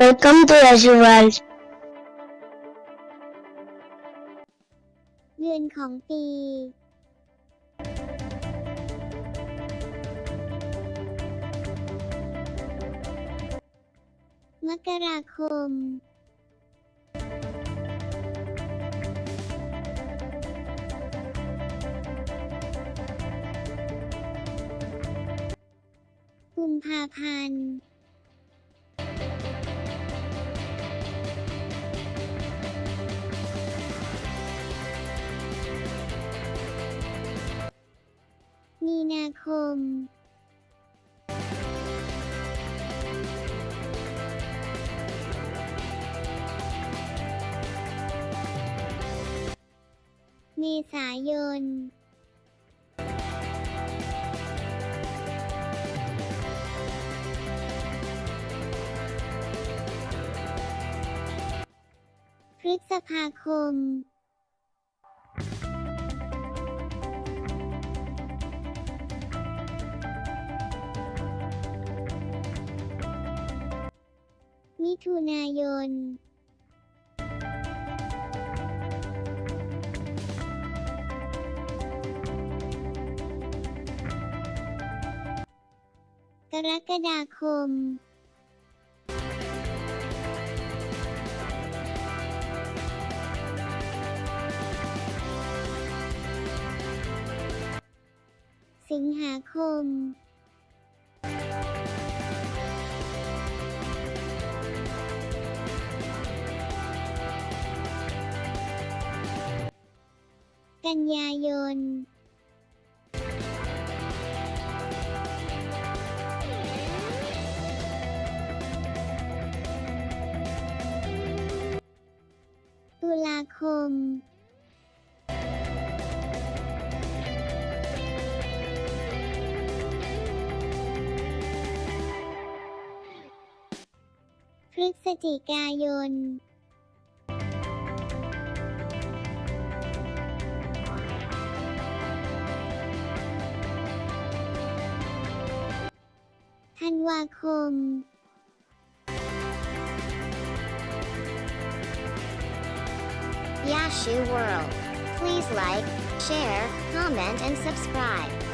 Welcome to Azure World. เดือนของปี มกราคม กุมภาพันธ์ มีนาคมเมษายน พฤษภาคม มิถุนายนกรกฎาคม สิงหาคม กันยายนตุลาคม พฤศจิกายน นวาคม Yashu World. Please like, share, comment, and subscribe.